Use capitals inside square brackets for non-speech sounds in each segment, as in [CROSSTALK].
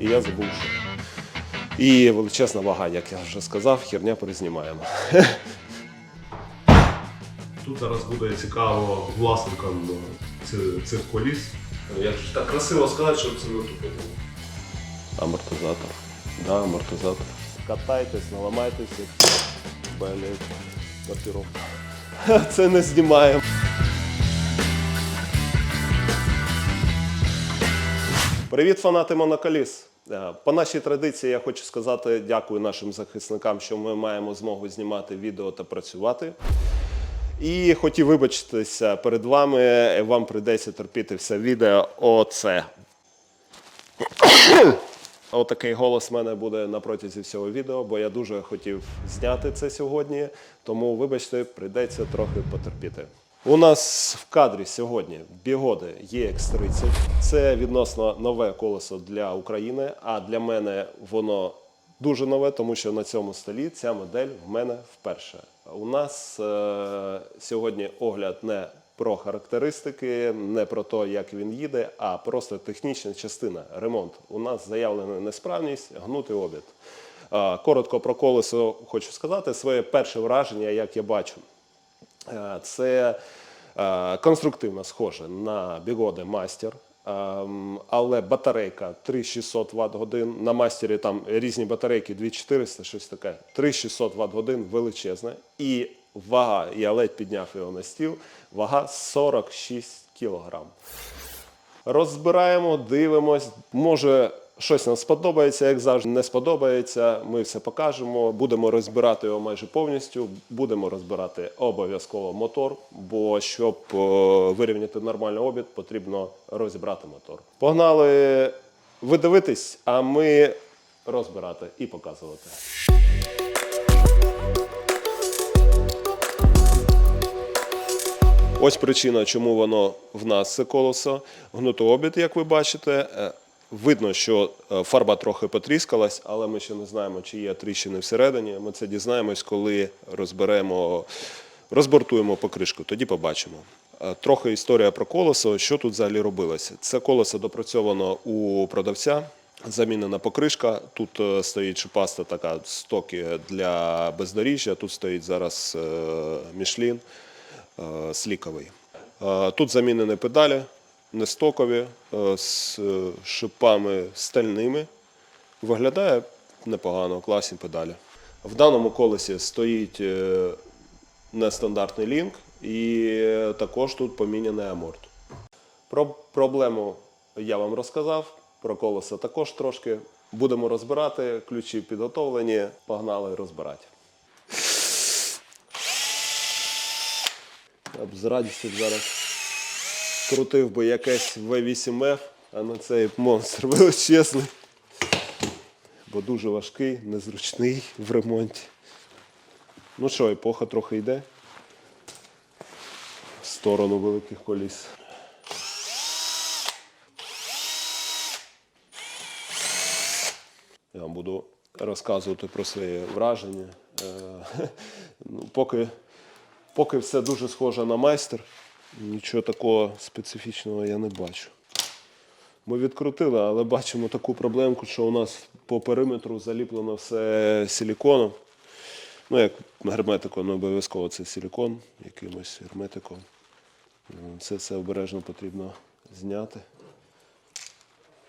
і я забув, що. І величезна вага, як я вже сказав, херня перезнімаємо. [LAUGHS] Тут зараз буде цікаво власникам цих, цих коліс. Як ж так красиво сказати, щоб це не тупо було. Амортизатор. Да, амортизатор. Катайтесь, наламайтеся. Блять, маркировка. [LAUGHS] Це не знімаємо. Привіт, фанати моноколіс. Е, По нашій традиції я хочу сказати дякую нашим захисникам, що ми маємо змогу знімати відео та працювати. І хотів вибачитися перед вами, вам прийдеться терпіти все відео. Оце. [COUGHS] Отакий голос в мене буде на протязі всього відео, бо я дуже хотів зняти це сьогодні. Тому, вибачте, прийдеться трохи потерпіти. У нас в кадрі сьогодні бігоди EX30. Це відносно нове колесо для України, а для мене воно дуже нове, тому що на цьому столі ця модель в мене вперше. У нас е- сьогодні огляд не про характеристики, не про те, як він їде, а просто технічна частина, ремонт. У нас заявлена несправність, гнутий обід. Е, Коротко про колесо хочу сказати. Своє перше враження, як я бачу. Е, Це е, конструктивно схоже на бігоди Мастер. Ем, Але батарейка 3600 Вт годин. На мастері там різні батарейки 2400, щось таке. 3600 Вт годин величезна. І вага, я ледь підняв його на стіл, вага 46 кілограм. Розбираємо, дивимось. Може, щось нам сподобається, як завжди, не сподобається. Ми все покажемо. Будемо розбирати його майже повністю. Будемо розбирати обов'язково мотор, бо щоб е, вирівняти нормальний обід, потрібно розібрати мотор. Погнали ви дивитись, а ми розбирати і показувати. Ось причина, чому воно в нас це колесо. Гнутообід, як ви бачите. Видно, що е, фарба трохи потріскалась, але ми ще не знаємо, чи є тріщини всередині. Ми це дізнаємось, коли розберемо, розбортуємо покришку. Тоді побачимо. Е, Трохи історія про колесо. Що тут взагалі робилося? Це колесо допрацьовано у продавця. Замінена покришка. Тут е, стоїть шипаста така стоки для бездоріжжя. Тут стоїть зараз Мішлін сліковий. Тут замінені педалі нестокові е, з е, шипами стальними. Виглядає непогано, класні педалі. В даному колесі стоїть е, нестандартний лінк і також тут поміняний аморт. Про проблему я вам розказав, про колесо також трошки. Будемо розбирати, ключі підготовлені, погнали розбирати. З радістю зараз крутив би якесь V8F, а на цей монстр величезний. Бо дуже важкий, незручний в ремонті. Ну що, епоха трохи йде в сторону великих коліс. Я вам буду розказувати про свої враження. Е, [LAUGHS] ну, поки, поки все дуже схоже на майстер, нічого такого специфічного я не бачу. Ми відкрутили, але бачимо таку проблемку, що у нас по периметру заліплено все силіконом. Ну, як герметиком, не обов'язково це силікон, якимось герметиком. Це все обережно потрібно зняти.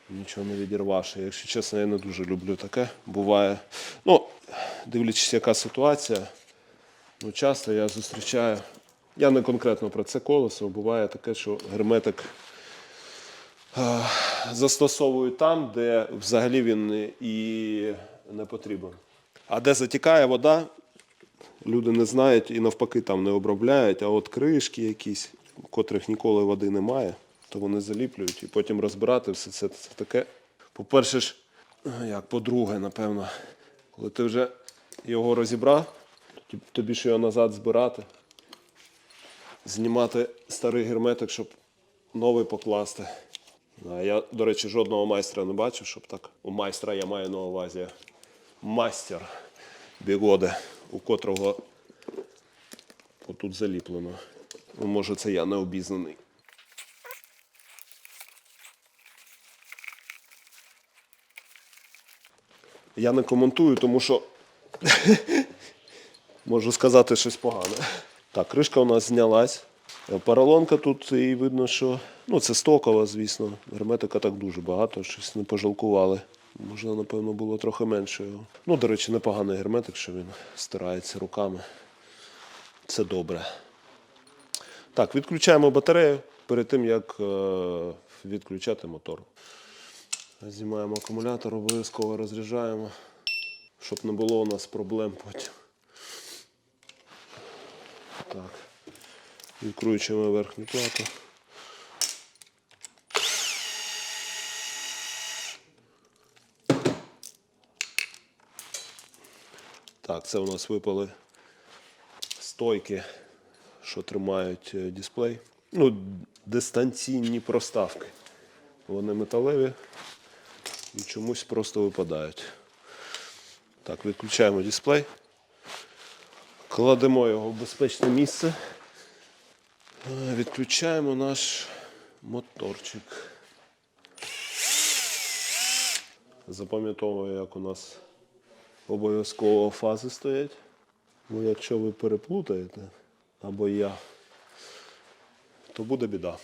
Нічого не відірвавши. Якщо чесно, я не дуже люблю таке. Буває. Ну, дивлячись, яка ситуація, ну, часто я зустрічаю. Я не конкретно про це колесо, буває таке, що герметик застосовують там, де взагалі він і не потрібен. А де затікає вода, люди не знають і навпаки там не обробляють, а от кришки якісь, котрих ніколи води немає, то вони заліплюють і потім розбирати все це, це таке. По-перше ж, як по-друге, напевно, коли ти вже його розібрав, тобі- ж його назад збирати, знімати старий герметик, щоб новий покласти. Я, до речі, жодного майстра не бачив, щоб так. У майстра я маю на увазі майстер бігоди, у котрого отут заліплено. Ну, може, це я не обізнаний. Я не коментую, тому що [LAUGHS] можу сказати щось погане. Так, кришка у нас знялась. Поролонка тут і видно, що ну, це стокова, звісно. Герметика так дуже багато, щось не пожалкували. Можна, напевно, було трохи менше його. Ну, до речі, непоганий герметик, що він стирається руками. Це добре. Так, відключаємо батарею перед тим, як е, відключати мотор. Знімаємо акумулятор, обов'язково розряджаємо, щоб не було у нас проблем потім. Так. Відкручуємо верхню плату. Так, це у нас випали стойки, що тримають е, дисплей. Ну, дистанційні проставки. Вони металеві і чомусь просто випадають. Так, відключаємо дисплей. Кладемо його в безпечне місце. Е, Відключаємо наш моторчик. Запам'ятовую, як у нас обов'язково фази стоять. Бо якщо ви переплутаєте, або я, то буде біда.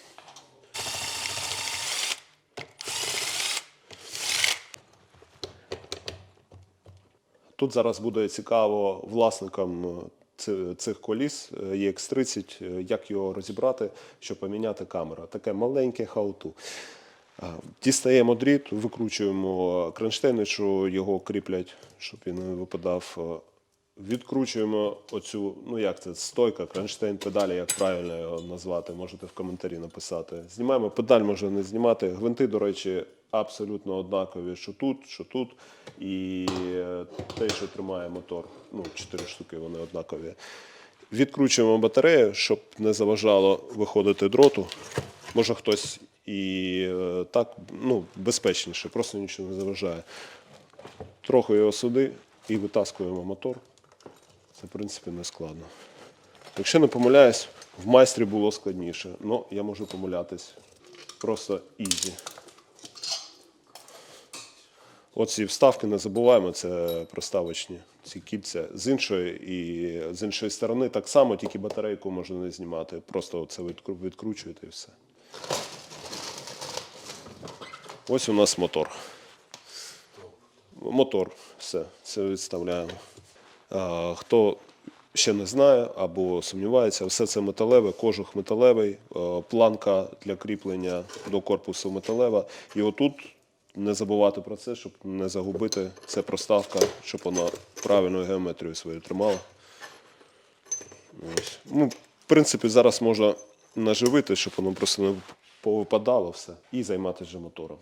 Тут зараз буде цікаво власникам е, цих коліс е, EX30, е, як його розібрати, щоб поміняти камеру. Таке маленьке хауту. Дістаємо дріт, викручуємо кронштейни, що його кріплять, щоб він не випадав. Відкручуємо оцю, ну як це, стойка, кронштейн, педалі, як правильно його назвати, можете в коментарі написати. Знімаємо, педаль можна не знімати. Гвинти, до речі, абсолютно однакові, що тут, що тут. І е, те, що тримає мотор, ну, чотири штуки, вони однакові. Відкручуємо батарею, щоб не заважало виходити дроту. Може хтось і е, так ну, безпечніше, просто нічого не заважає. Трохи його сюди і витаскуємо мотор. Це, в принципі, не складно. Якщо не помиляюсь, в майстрі було складніше. Ну, я можу помилятись. Просто ізі. Оці вставки не забуваємо, це проставочні ці кільця. З іншої і з іншої сторони так само, тільки батарейку можна не знімати. Просто це відкру- відкручуєте і все. Ось у нас мотор. Мотор, все, це відставляємо. А, Хто ще не знає або сумнівається, все це металеве, кожух металевий, планка для кріплення до корпусу металева. І отут не забувати про це, щоб не загубити. Це проставка, щоб вона правильну геометрію свою тримала. Ось. Ну, в принципі, зараз можна наживити, щоб воно просто не повипадало все, і займатися мотором.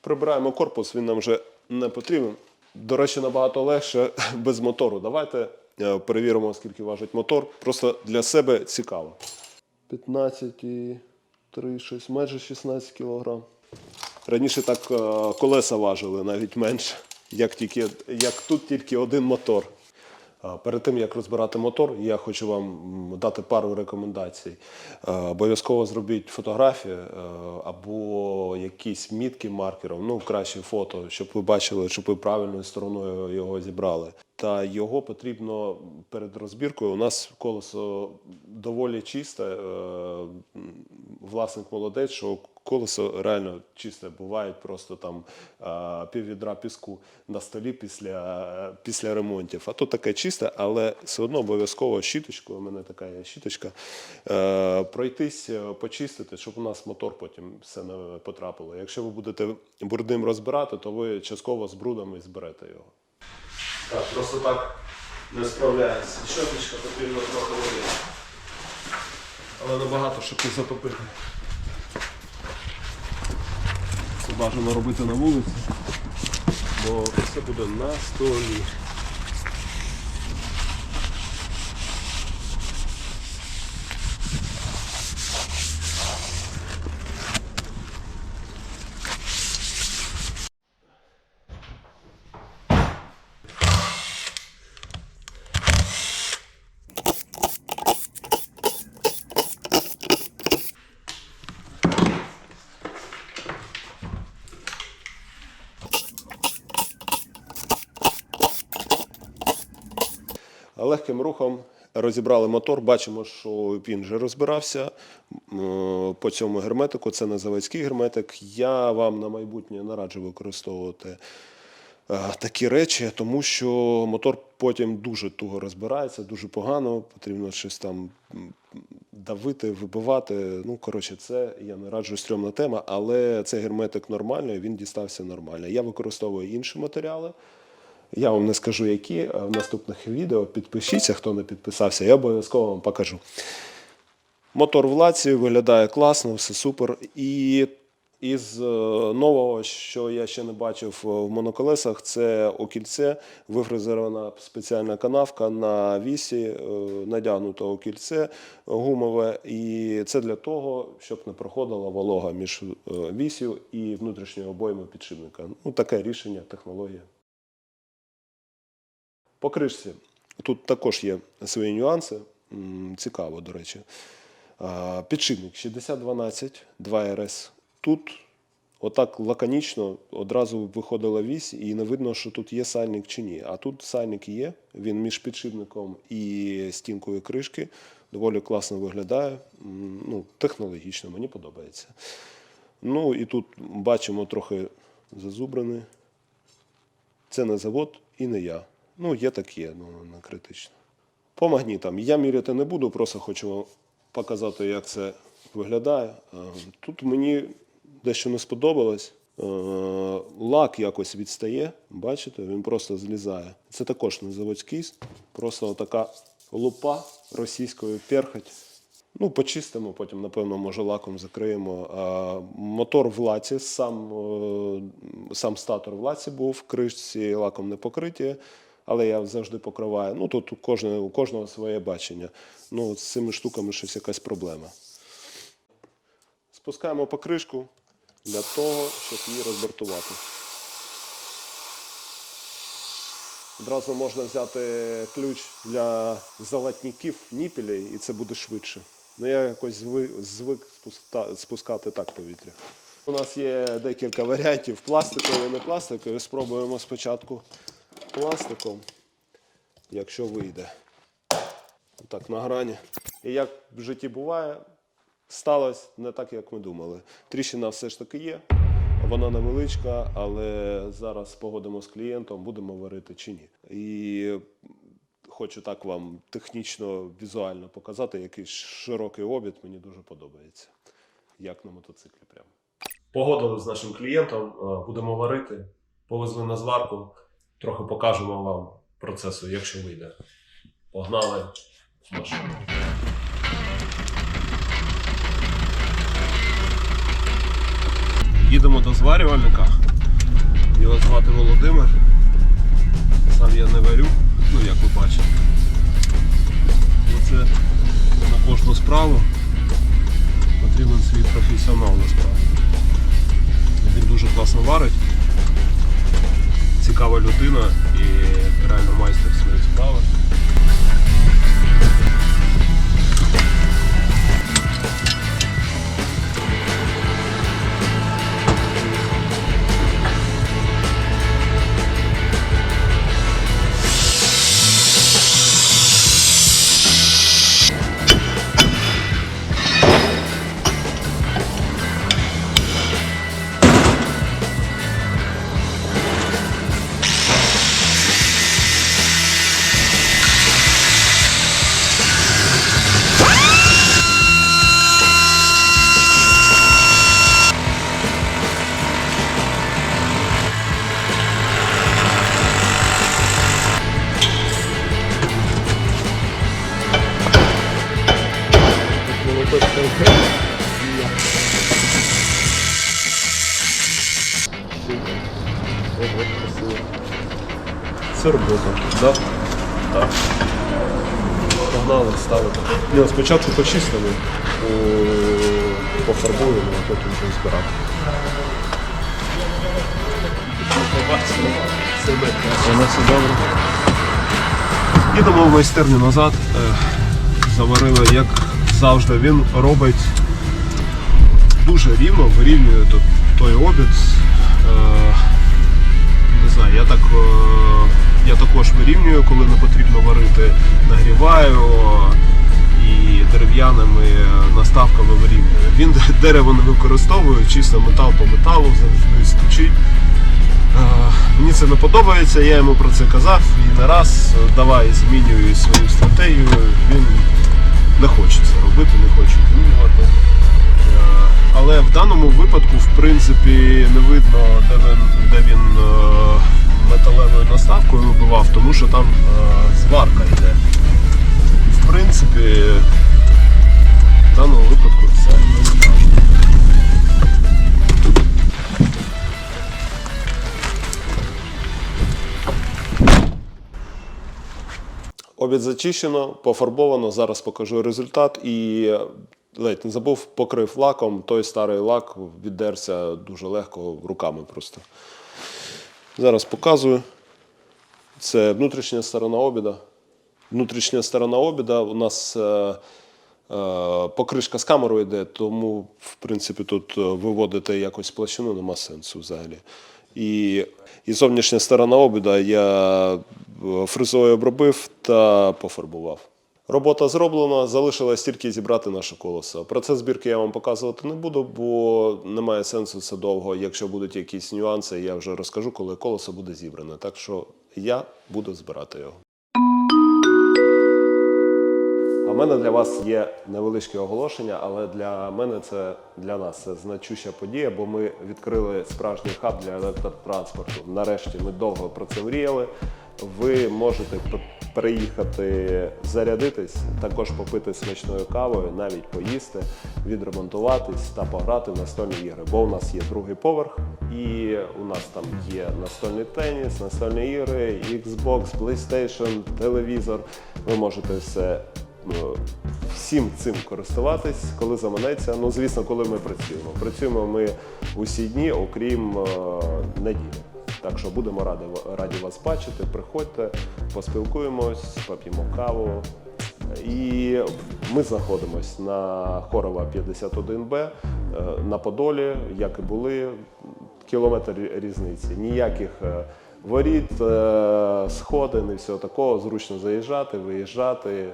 Прибираємо корпус, він нам вже не потрібен. До речі, набагато легше [LAUGHS] без мотору. Давайте е, перевіримо, скільки важить мотор. Просто для себе цікаво. 15,3, майже 16 кг. Раніше так е, колеса важили навіть менше, як, тільки, як тут тільки один мотор. Перед тим як розбирати мотор, я хочу вам дати пару рекомендацій. Е, Обов'язково зробіть фотографії е, або якісь мітки маркером, ну краще фото, щоб ви бачили, щоб ви правильною стороною його зібрали. Та його потрібно перед розбіркою. У нас колесо доволі чисте. е, Власник молодець, що колесо реально чисте. Буває просто там е, пів відра піску на столі після, після ремонтів. А то таке чисте, але все одно обов'язково щіточкою, у мене така є щіточка, е, пройтись, е, почистити, щоб у нас мотор потім все не потрапило. Якщо ви будете брудним розбирати, то ви частково з брудом і зберете його. Так, просто так не справляється. Щоточка потрібно трохи води. Але набагато, щоб не затопити. Це бажано робити на вулиці, бо все буде на столі. Легким рухом розібрали мотор. Бачимо, що він вже розбирався по цьому герметику. Це не заводський герметик. Я вам на майбутнє не раджу використовувати е, такі речі, тому що мотор потім дуже туго розбирається, дуже погано. Потрібно щось там давити, вибивати. Ну, коротше, це я не раджу стрьомна тема, але цей герметик нормальний, він дістався нормально. Я використовую інші матеріали. Я вам не скажу, які в наступних відео. Підпишіться, хто не підписався, я обов'язково вам покажу. Мотор в лаці виглядає класно, все супер. І із е, нового, що я ще не бачив е, в моноколесах, це окільце, вифрезерована спеціальна канавка на вісі, е, надягнуто окільце гумове. І це для того, щоб не проходила волога між вісю і внутрішньою обоймою підшипника. Ну, таке рішення, технологія. По кришці. Тут також є свої нюанси. Цікаво, до речі. Підшипник 6012, 2RS. Тут отак лаконічно одразу виходила вісь, і не видно, що тут є сальник чи ні. А тут сальник є, він між підшипником і стінкою кришки. Доволі класно виглядає. Ну, технологічно, мені подобається. Ну і тут бачимо трохи зазубрений. Це не завод і не я. Ну, є так є, ну не критично. По магнітам я міряти не буду, просто хочу вам показати, як це виглядає. Е, Тут мені дещо не сподобалось. Е, Лак якось відстає, бачите, він просто злізає. Це також не заводський, просто така лупа російською перхоть. Ну, почистимо, потім, напевно, може, лаком закриємо. А, мотор в лаці, сам, е, сам статор в лаці був, кришці лаком не покриті, але я завжди покриваю. Ну, тут у кожного, у кожного своє бачення. Ну, з цими штуками щось якась проблема. Спускаємо покришку для того, щоб її розбортувати. Одразу можна взяти ключ для золотників ніпелей, і це буде швидше. Ну я якось звик спускати так повітря. У нас є декілька варіантів пластикові, не пластикові. Спробуємо спочатку пластиком, якщо вийде. Так, на грані. І як в житті буває, сталося не так, як ми думали. Тріщина все ж таки є. Вона невеличка, але зараз погодимо з клієнтом, будемо варити чи ні. І хочу так вам технічно, візуально показати, який широкий обід мені дуже подобається. Як на мотоциклі прямо. Погодили з нашим клієнтом, е, будемо варити. Повезли на зварку, трохи покажемо вам процесу, якщо вийде. Погнали в машину. Їдемо до зварювальника. Його звати Володимир. Сам я не варю, ну як ви бачите. Оце на кожну справу потрібен свій професіонал насправді. Він дуже класно варить. Цікава людина і реально майстер своєї справи. Це робота, да? так? Погнали, ставити. Ні, спочатку почистимо, о, пофарбуємо, а потім вже збирати. Нас все добре. Їдемо в майстерню назад. Е, Заварили, як завжди, він робить дуже рівно, вирівнює той обід. Е, Не знаю, я так е, я також вирівнюю, коли не потрібно варити, нагріваю і дерев'яними наставками вирівнюю. Він дерево не використовує, чисто метал по металу завжди стучить. Е, Мені це не подобається, я йому про це казав і не раз давай змінюю свою стратегію. Він не хоче це робити, не хоче змінювати. Е, Але в даному випадку, в принципі, не видно, де він, де він е, металевою наставкою вибивав, тому що там е, зварка йде. В принципі, в даному випадку страшно. Обід зачищено, пофарбовано. Зараз покажу результат. І е, ледь не забув, покрив лаком. Той старий лак віддерся дуже легко руками просто. Зараз показую. Це внутрішня сторона обіда. Внутрішня сторона обіда у нас е, е, покришка з камерою йде, тому, в принципі, тут е, виводити якось площину нема сенсу взагалі. І, і зовнішня сторона обіда я фрезою обробив та пофарбував. Робота зроблена, залишилось тільки зібрати наше колесо. Процес збірки я вам показувати не буду, бо немає сенсу це довго. Якщо будуть якісь нюанси, я вже розкажу, коли колесо буде зібране. Так що я буду збирати його. А в мене для вас є невеличке оголошення, але для мене це для нас це значуща подія, бо ми відкрили справжній хаб для електротранспорту. Нарешті ми довго про це мріяли. Ви можете приїхати зарядитись, також попити смачною кавою, навіть поїсти, відремонтуватись та пограти в настольні ігри. Бо у нас є другий поверх, і у нас там є настольний теніс, настольні ігри, Xbox, PlayStation, телевізор. Ви можете все ну, всім цим користуватись, коли заманеться. Ну, звісно, коли ми працюємо. Працюємо ми усі дні, окрім е, неділі. Так що будемо раді, раді вас бачити. Приходьте, поспілкуємось, поп'ємо каву. І ми знаходимося на Хорова 51Б е, на Подолі, як і були, кілометр різниці. Ніяких е, воріт, е, сходин і всього такого. Зручно заїжджати, виїжджати.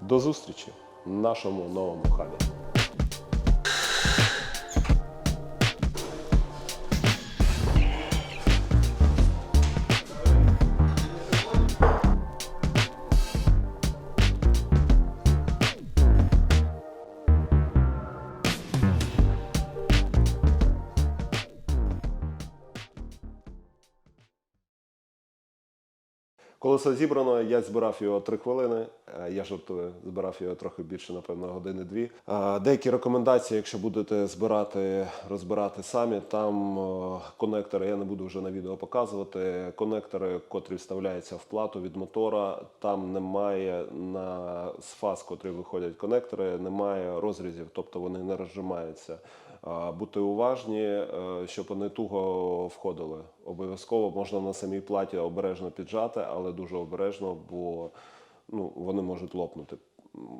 До зустрічі в нашому новому хабі. Колесо зібрано, я збирав його три хвилини. Е, Я жартую, збирав його трохи більше, напевно, години-дві. Е, Деякі рекомендації, якщо будете збирати, розбирати самі, там е, конектори, я не буду вже на відео показувати. Конектори, котрі вставляються в плату від мотора, там немає на з фаз, котрі виходять конектори, немає розрізів, тобто вони не розжимаються. Бути уважні, е, щоб вони туго входили. Обов'язково можна на самій платі обережно піджати, але дуже обережно, бо ну, вони можуть лопнути.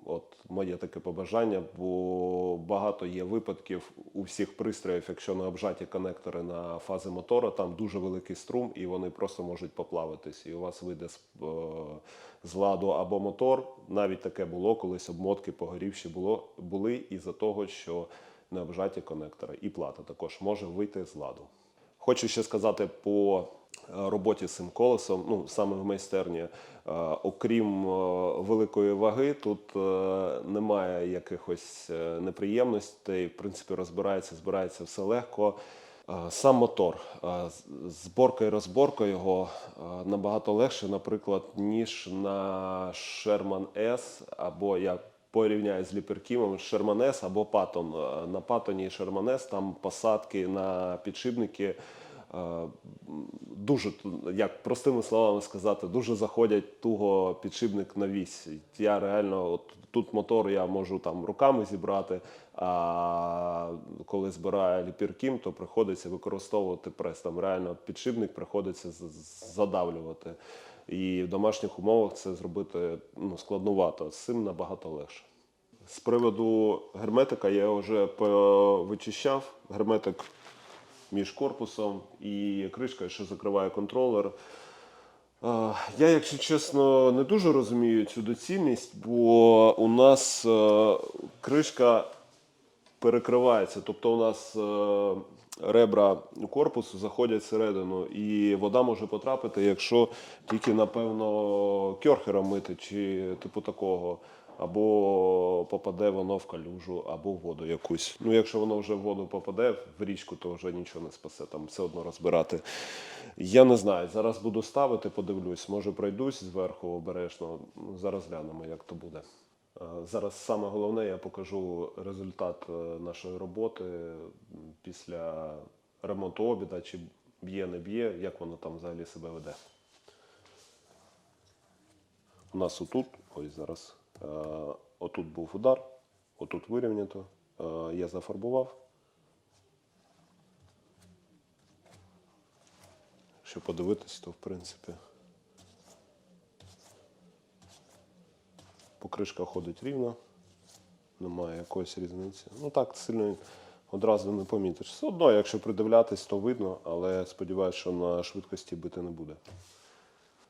От моє таке побажання, бо багато є випадків у всіх пристроїв, якщо не обжаті конектори на фази мотора, там дуже великий струм, і вони просто можуть поплавитись. І у вас вийде з, е, з ладу або мотор. Навіть таке було, колись обмотки погорівші було, були із-за того, що не обжаті конектори. І плата також може вийти з ладу. Хочу ще сказати по е, роботі з цим колесом, ну саме в майстерні, е, окрім е, великої ваги, тут немає якихось неприємностей. В принципі, розбирається, збирається все легко. Сам мотор, зборка і розборка його набагато легше, наприклад, ніж на Sherman S, або я порівняю з ліперкімом S або Patton. Е, На Паттоні і S там посадки на підшипники е, дуже, як простими словами сказати, дуже заходять туго підшипник на вісь. Я реально, от тут мотор я можу там руками зібрати, а коли збираю ліпіркім, то приходиться використовувати прес. Там реально підшипник приходиться задавлювати. І в домашніх умовах це зробити ну, складнувато. З цим набагато легше. З приводу герметика я вже повичищав. Герметик між корпусом і кришкою, що закриває контролер. Е, Я, якщо чесно, не дуже розумію цю доцільність, бо у нас е, кришка перекривається. Тобто у нас е, ребра корпусу заходять всередину, і вода може потрапити, якщо тільки, напевно, кьорхером мити чи типу такого. Або попаде воно в калюжу, або в воду якусь. Ну, якщо воно вже в воду попаде, в річку, то вже нічого не спасе, там все одно розбирати. Я не знаю. Зараз буду ставити, подивлюсь. Може пройдусь зверху обережно. Ну, Зараз глянемо, як то буде. Е, Зараз саме головне, я покажу результат е, нашої роботи після ремонту обіда, чи б'є, не б'є, як воно там взагалі себе веде. У нас отут, ось зараз, е, отут був удар, отут вирівнято. Я зафарбував. Щоб подивитись, то в принципі. Покришка ходить рівно, немає якоїсь різниці. Ну так сильно одразу не помітиш. Все одно, якщо придивлятись, то видно, але сподіваюся, що на швидкості бити не буде.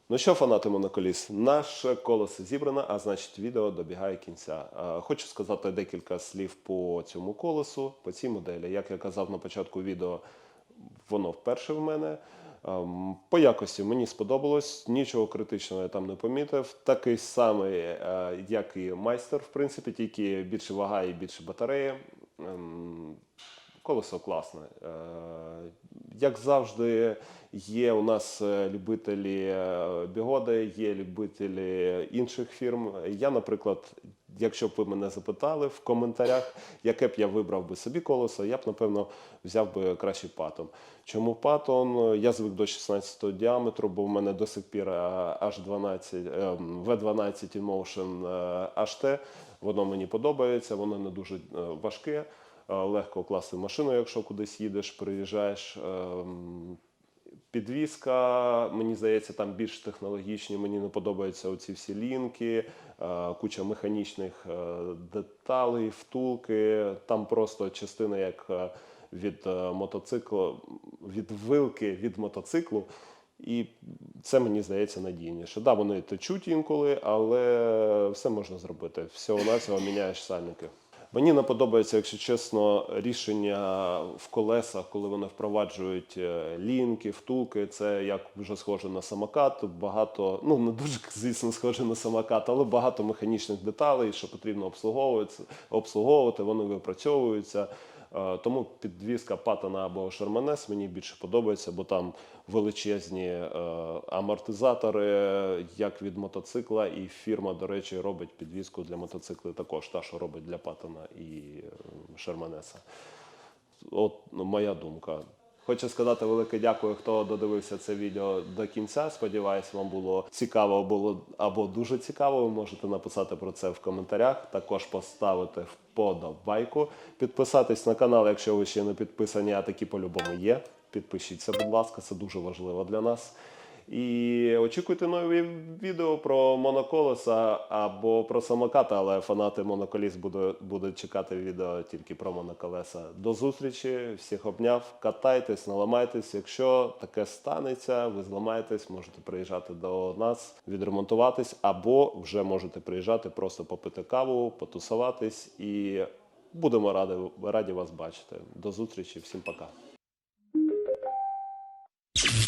Ну що, фанати моноколіс, наше колесо зібрано, а значить відео добігає кінця. Хочу сказати декілька слів по цьому колесу, по цій моделі. Як я казав на початку відео, воно вперше в мене. Ем, По якості мені сподобалось, нічого критичного я там не помітив. Такий самий, е, як і майстер, в принципі, тільки більше вага і більше батареї. Ем, Колесо класне. Е, Як завжди, є у нас е, любителі бігоди, є любителі інших фірм. Я, наприклад, якщо б ви мене запитали в коментарях, яке б я вибрав би собі колесо, я б напевно взяв би краще патон. Чому патон? Я звик до 16 діаметру, бо в мене до сих пір е, H12, е, V12 Emotion е, HT. Воно мені подобається, воно не дуже е, важке, е, легко класти машину, якщо кудись їдеш, приїжджаєш. Підвізка, мені здається, там більш технологічні. Мені не подобаються оці всі лінки, е, куча механічних е, деталей, втулки. Там просто частина як е, від мотоциклу, від вилки від мотоциклу. І це мені здається надійніше. Да, вони течуть інколи, але все можна зробити. Всього навсього міняєш сальники. Мені не подобається, якщо чесно, рішення в колесах, коли вони впроваджують е, лінки, втулки. Це як вже схоже на самокат. Багато, ну не дуже, [LAUGHS] звісно, схоже на самокат, але багато механічних деталей, що потрібно обслуговувати, обслуговувати вони випрацьовуються. Е, Тому підвізка Паттона або Шерманес мені більше подобається, бо там величезні е, амортизатори, як від мотоцикла, і фірма, до речі, робить підвізку для мотоциклів також, та, що робить для Паттона і е, Шерманеса. От моя думка. Хочу сказати велике дякую, хто додивився це відео до кінця. Сподіваюсь, вам було цікаво було або дуже цікаво. Ви можете написати про це в коментарях. Також поставити вподобайку, підписатись на канал, якщо ви ще не підписані, а такі по-любому є. Підпишіться, будь ласка, це дуже важливо для нас. І очікуйте нові відео про моноколеса або про самоката, але фанати моноколіс будуть, будуть чекати відео тільки про моноколеса. До зустрічі, всіх обняв, катайтесь, наламайтесь. Якщо таке станеться, ви зламаєтесь, можете приїжджати до нас, відремонтуватись, або вже можете приїжджати, просто попити каву, потусуватись і будемо раді, раді вас бачити. До зустрічі, всім пока.